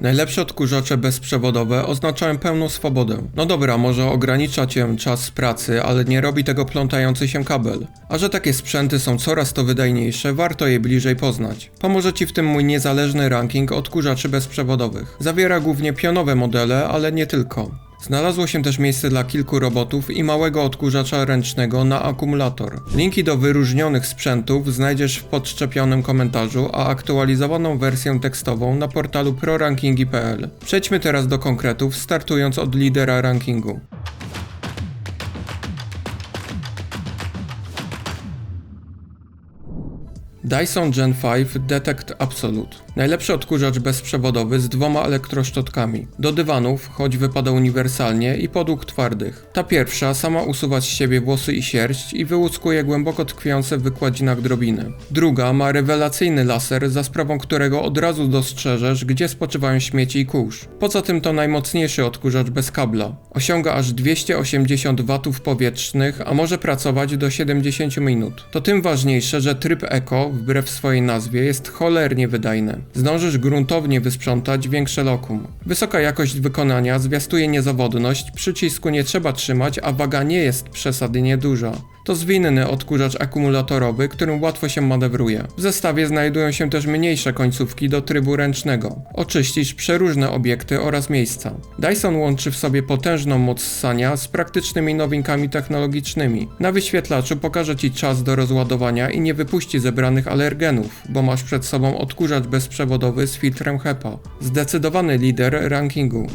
Najlepsze odkurzacze bezprzewodowe oznaczają pełną swobodę. No dobra, może ogranicza cię czas pracy, ale nie robi tego plątający się kabel. A że takie sprzęty są coraz to wydajniejsze, warto je bliżej poznać. Pomoże ci w tym mój niezależny ranking odkurzaczy bezprzewodowych. Zawiera głównie pionowe modele, ale nie tylko. Znalazło się też miejsce dla kilku robotów i małego odkurzacza ręcznego na akumulator. Linki do wyróżnionych sprzętów znajdziesz w podczepionym komentarzu, a aktualizowaną wersję tekstową na portalu prorankingi.pl. Przejdźmy teraz do konkretów, startując od lidera rankingu. Dyson Gen 5 Detect Absolute. Najlepszy odkurzacz bezprzewodowy z dwoma elektroszczotkami. Do dywanów, choć wypada uniwersalnie i podłóg twardych. Ta pierwsza sama usuwa z siebie włosy i sierść i wyłuskuje głęboko tkwiące w wykładzinach drobiny. Druga ma rewelacyjny laser, za sprawą którego od razu dostrzeżesz, gdzie spoczywają śmieci i kurz. Poza tym to najmocniejszy odkurzacz bez kabla. Osiąga aż 280 W powietrznych, a może pracować do 70 minut. To tym ważniejsze, że tryb Eco, wbrew swojej nazwie, jest cholernie wydajny. Zdążysz gruntownie wysprzątać większe lokum. Wysoka jakość wykonania zwiastuje niezawodność, przycisku nie trzeba trzymać, a waga nie jest przesadnie duża. To zwinny odkurzacz akumulatorowy, którym łatwo się manewruje. W zestawie znajdują się też mniejsze końcówki do trybu ręcznego. Oczyścisz przeróżne obiekty oraz miejsca. Dyson łączy w sobie potężną moc ssania z praktycznymi nowinkami technologicznymi. Na wyświetlaczu pokaże Ci czas do rozładowania i nie wypuści zebranych alergenów, bo masz przed sobą odkurzacz bezprzewodowy z filtrem HEPA. Zdecydowany lider rankingu.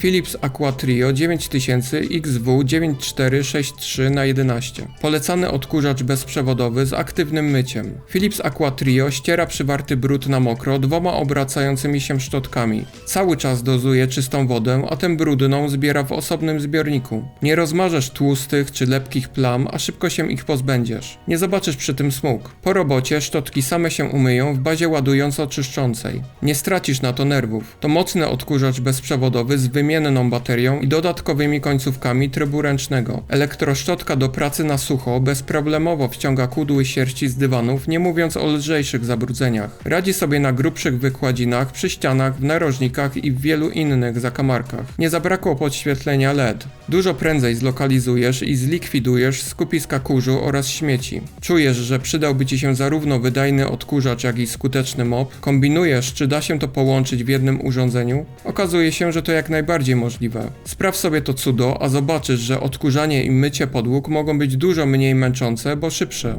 Philips Aqua Trio 9000 XW 9463 na 11. Polecany odkurzacz bezprzewodowy z aktywnym myciem. Philips Aqua Trio ściera przywarty brud na mokro dwoma obracającymi się szczotkami. Cały czas dozuje czystą wodę, a tę brudną zbiera w osobnym zbiorniku. Nie rozmarzesz tłustych czy lepkich plam, a szybko się ich pozbędziesz. Nie zobaczysz przy tym smug. Po robocie szczotki same się umyją w bazie ładująco-czyszczącej. Nie stracisz na to nerwów. To mocny odkurzacz bezprzewodowy z wymienną baterią i dodatkowymi końcówkami trybu ręcznego. Elektroszczotka do pracy na sucho bezproblemowo wciąga kudły sierści z dywanów, nie mówiąc o lżejszych zabrudzeniach. Radzi sobie na grubszych wykładzinach, przy ścianach, w narożnikach i w wielu innych zakamarkach. Nie zabrakło podświetlenia LED. Dużo prędzej zlokalizujesz i zlikwidujesz skupiska kurzu oraz śmieci. Czujesz, że przydałby Ci się zarówno wydajny odkurzacz, jak i skuteczny mop? Kombinujesz, czy da się to połączyć w jednym urządzeniu? Okazuje się, że to jak najbardziej możliwe. Spraw sobie to cudo, a zobaczysz, że odkurzanie i mycie podłóg mogą być dużo mniej męczące, bo szybsze.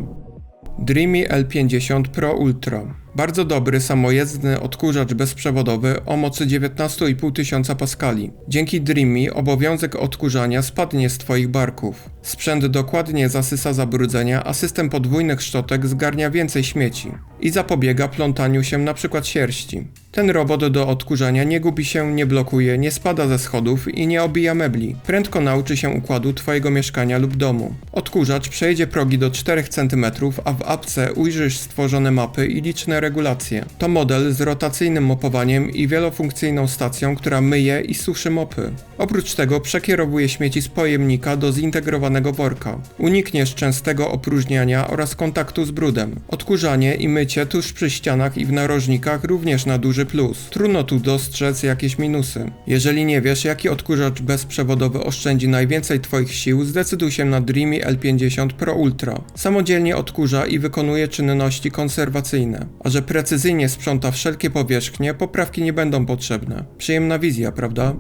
Dreamy L50 Pro Ultra. Bardzo dobry, samojezdny odkurzacz bezprzewodowy o mocy 19,5 tysiąca paskali. Dzięki Dreamy obowiązek odkurzania spadnie z Twoich barków. Sprzęt dokładnie zasysa zabrudzenia, a system podwójnych szczotek zgarnia więcej śmieci i zapobiega plątaniu się np. sierści. Ten robot do odkurzania nie gubi się, nie blokuje, nie spada ze schodów i nie obija mebli. Prędko nauczy się układu Twojego mieszkania lub domu. Odkurzacz przejdzie progi do 4 cm, a w apce ujrzysz stworzone mapy i liczne regulacje. To model z rotacyjnym mopowaniem i wielofunkcyjną stacją, która myje i suszy mopy. Oprócz tego przekierowuje śmieci z pojemnika do zintegrowanego worka. Unikniesz częstego opróżniania oraz kontaktu z brudem. Odkurzanie i mycie tuż przy ścianach i w narożnikach również na duży plus. Trudno tu dostrzec jakieś minusy. Jeżeli nie wiesz, jaki odkurzacz bezprzewodowy oszczędzi najwięcej Twoich sił, zdecyduj się na Dreamy L50 Pro Ultra. Samodzielnie odkurza i wykonuje czynności konserwacyjne. A że precyzyjnie sprząta wszelkie powierzchnie, poprawki nie będą potrzebne. Przyjemna wizja, prawda?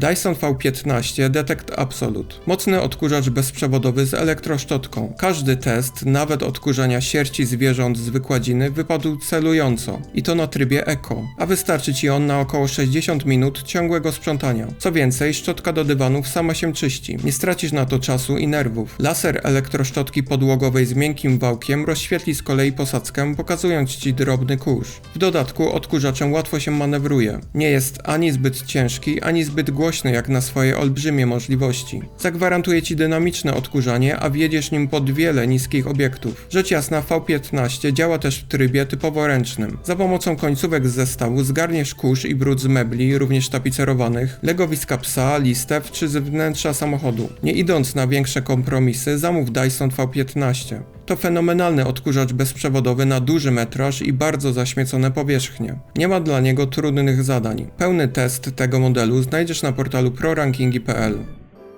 Dyson V15 Detect Absolute. Mocny odkurzacz bezprzewodowy z elektroszczotką. Każdy test, nawet odkurzania sierści zwierząt z wykładziny, wypadł celująco. I to na trybie Eco. A wystarczy Ci on na około 60 minut ciągłego sprzątania. Co więcej, szczotka do dywanów sama się czyści. Nie stracisz na to czasu i nerwów. Laser elektroszczotki podłogowej z miękkim wałkiem rozświetli z kolei posadzkę, pokazując Ci drobny kurz. W dodatku odkurzaczem łatwo się manewruje. Nie jest ani zbyt ciężki, ani zbyt głośny jak na swoje olbrzymie możliwości. Zagwarantuje Ci dynamiczne odkurzanie, a wjedziesz nim pod wiele niskich obiektów. Rzecz jasna V15 działa też w trybie typowo ręcznym. Za pomocą końcówek z zestawu zgarniesz kurz i brud z mebli, również tapicerowanych, legowiska psa, listew czy z wnętrza samochodu. Nie idąc na większe kompromisy, zamów Dyson V15. To fenomenalny odkurzacz bezprzewodowy na duży metraż i bardzo zaśmiecone powierzchnie. Nie ma dla niego trudnych zadań. Pełny test tego modelu znajdziesz na portalu prorankingi.pl.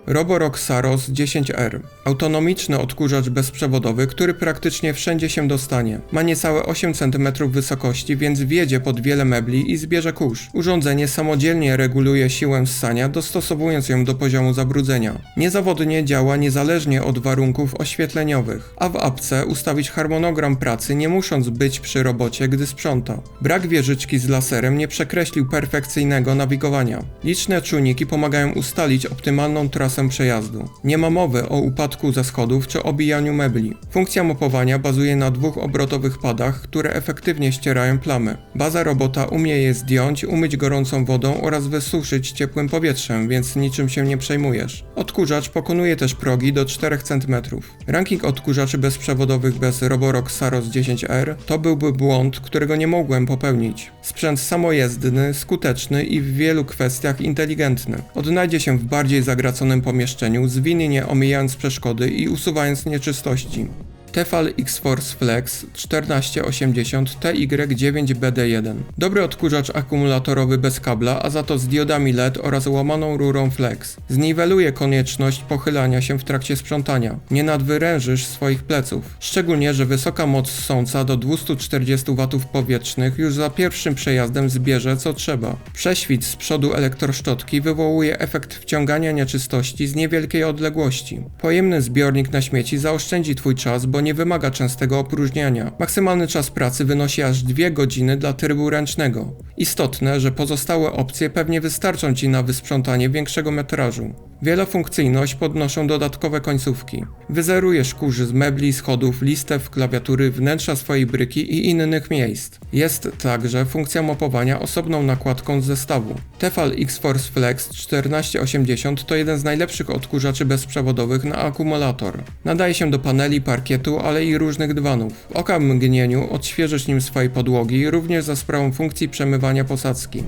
Roborock Saros 10R. Autonomiczny odkurzacz bezprzewodowy, który praktycznie wszędzie się dostanie. Ma niecałe 8 cm wysokości, więc wjedzie pod wiele mebli i zbierze kurz. Urządzenie samodzielnie reguluje siłę ssania, dostosowując ją do poziomu zabrudzenia. Niezawodnie działa niezależnie od warunków oświetleniowych, a w apce ustawić harmonogram pracy nie musząc być przy robocie, gdy sprząta. Brak wieżyczki z laserem nie przekreślił perfekcyjnego nawigowania. Liczne czujniki pomagają ustalić optymalną trasę przejazdu. Nie ma mowy o upadku ze schodów czy obijaniu mebli. Funkcja mopowania bazuje na dwóch obrotowych padach, które efektywnie ścierają plamy. Baza robota umie je zdjąć, umyć gorącą wodą oraz wysuszyć ciepłym powietrzem, więc niczym się nie przejmujesz. Odkurzacz pokonuje też progi do 4 cm. Ranking odkurzaczy bezprzewodowych bez Roborock Saros 10R to byłby błąd, którego nie mogłem popełnić. Sprzęt samojezdny, skuteczny i w wielu kwestiach inteligentny. Odnajdzie się w bardziej zagraconym pomieszczeniu, zwinnie omijając przeszkody i usuwając nieczystości. Tefal X-Force Flex 1480 TY9BD1. Dobry odkurzacz akumulatorowy bez kabla, a za to z diodami LED oraz łamaną rurą Flex. Zniweluje konieczność pochylania się w trakcie sprzątania. Nie nadwyrężysz swoich pleców. Szczególnie, że wysoka moc sąca do 240 W powietrznych już za pierwszym przejazdem zbierze co trzeba. Prześwit z przodu elektroszczotki wywołuje efekt wciągania nieczystości z niewielkiej odległości. Pojemny zbiornik na śmieci zaoszczędzi Twój czas, bo nie wymaga częstego opróżniania. Maksymalny czas pracy wynosi aż 2 godziny dla trybu ręcznego. Istotne, że pozostałe opcje pewnie wystarczą Ci na wysprzątanie większego metrażu. Wielofunkcyjność podnoszą dodatkowe końcówki. Wyzerujesz kurzy z mebli, schodów, listew, klawiatury, wnętrza swojej bryki i innych miejsc. Jest także funkcja mopowania osobną nakładką z zestawu. Tefal X-Force Flex 1480 to jeden z najlepszych odkurzaczy bezprzewodowych na akumulator. Nadaje się do paneli, parkietu, ale i różnych dywanów. W oka mgnieniu odświeżysz nim swoje podłogi, również za sprawą funkcji przemywania posadzki.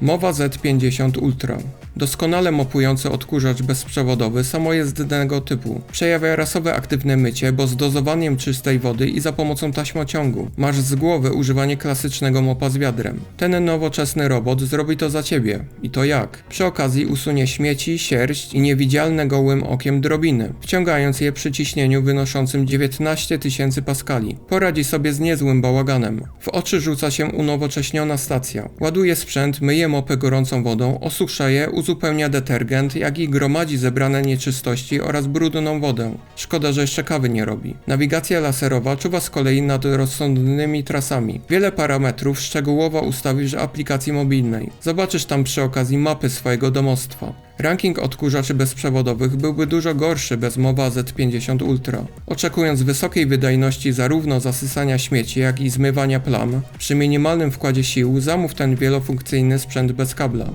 Mowa Z50 Ultra. Doskonale mopujący odkurzacz bezprzewodowy samojezdnego typu. Przejawia rasowe aktywne mycie, bo z dozowaniem czystej wody i za pomocą taśmociągu. Masz z głowy używanie klasycznego mopa z wiadrem. Ten nowoczesny robot zrobi to za ciebie. I to jak? Przy okazji usunie śmieci, sierść i niewidzialne gołym okiem drobiny, wciągając je przy ciśnieniu wynoszącym 19 tysięcy paskali. Poradzi sobie z niezłym bałaganem. W oczy rzuca się unowocześniona stacja. Ładuje sprzęt, myje mopy gorącą wodą, osusza je, uzupełnia detergent, jak i gromadzi zebrane nieczystości oraz brudną wodę. Szkoda, że jeszcze kawy nie robi. Nawigacja laserowa czuwa z kolei nad rozsądnymi trasami. Wiele parametrów szczegółowo ustawisz w aplikacji mobilnej. Zobaczysz tam przy okazji mapy swojego domostwa. Ranking odkurzaczy bezprzewodowych byłby dużo gorszy bez mowa Z50 Ultra. Oczekując wysokiej wydajności zarówno zasysania śmieci, jak i zmywania plam, przy minimalnym wkładzie sił zamów ten wielofunkcyjny sprzęt bez kabla.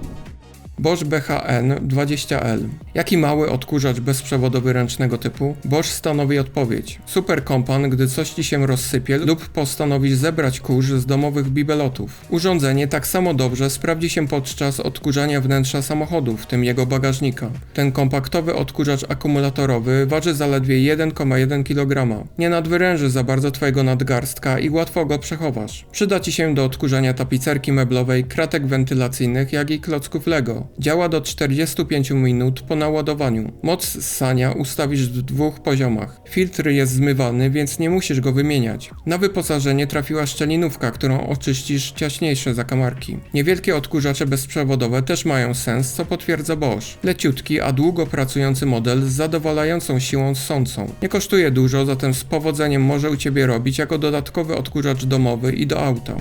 Bosch BHN 20L. Jaki mały odkurzacz bezprzewodowy ręcznego typu? Bosch stanowi odpowiedź. Super kompan, gdy coś ci się rozsypie lub postanowisz zebrać kurz z domowych bibelotów. Urządzenie tak samo dobrze sprawdzi się podczas odkurzania wnętrza samochodu, w tym jego bagażnika. Ten kompaktowy odkurzacz akumulatorowy waży zaledwie 1,1 kg. Nie nadwyręży za bardzo twojego nadgarstka i łatwo go przechowasz. Przyda ci się do odkurzania tapicerki meblowej, kratek wentylacyjnych, jak i klocków Lego. Działa do 45 minut po naładowaniu. Moc ssania ustawisz w dwóch poziomach. Filtr jest zmywany, więc nie musisz go wymieniać. Na wyposażenie trafiła szczelinówka, którą oczyścisz ciaśniejsze zakamarki. Niewielkie odkurzacze bezprzewodowe też mają sens, co potwierdza Bosch. Leciutki, a długo pracujący model z zadowalającą siłą ssącą. Nie kosztuje dużo, zatem z powodzeniem może u Ciebie robić jako dodatkowy odkurzacz domowy i do auta.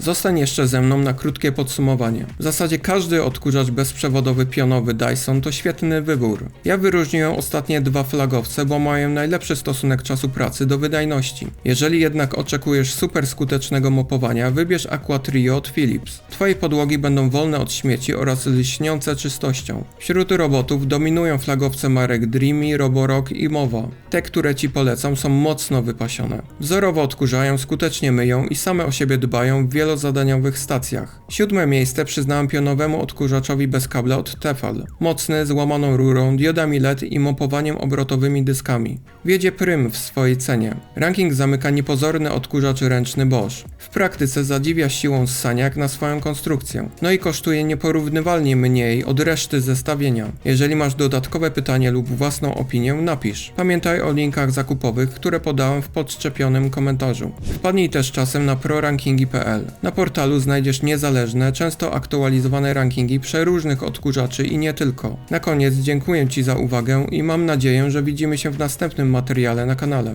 Zostań jeszcze ze mną na krótkie podsumowanie. W zasadzie każdy odkurzacz bezprzewodowy pionowy Dyson to świetny wybór. Ja wyróżniłem ostatnie dwa flagowce, bo mają najlepszy stosunek czasu pracy do wydajności. Jeżeli jednak oczekujesz super skutecznego mopowania, wybierz Aqua Trio od Philips. Twoje podłogi będą wolne od śmieci oraz lśniące czystością. Wśród robotów dominują flagowce marek Dreamy, Roborock i Mowa. Te, które Ci polecam są mocno wypasione. Wzorowo odkurzają, skutecznie myją i same o siebie dbają w wielu wielozadaniowych stacjach. Siódme miejsce przyznałem pionowemu odkurzaczowi bez kabla od Tefal. Mocny, z łamaną rurą, diodami LED i mopowaniem obrotowymi dyskami. Wiedzie prym w swojej cenie. Ranking zamyka niepozorny odkurzacz ręczny Bosch. W praktyce zadziwia siłą ssania jak na swoją konstrukcję. No i kosztuje nieporównywalnie mniej od reszty zestawienia. Jeżeli masz dodatkowe pytanie lub własną opinię, napisz. Pamiętaj o linkach zakupowych, które podałem w podczepionym komentarzu. Wpadnij też czasem na prorankingi.pl. Na portalu znajdziesz niezależne, często aktualizowane rankingi przeróżnych odkurzaczy i nie tylko. Na koniec dziękuję Ci za uwagę i mam nadzieję, że widzimy się w następnym materiale na kanale.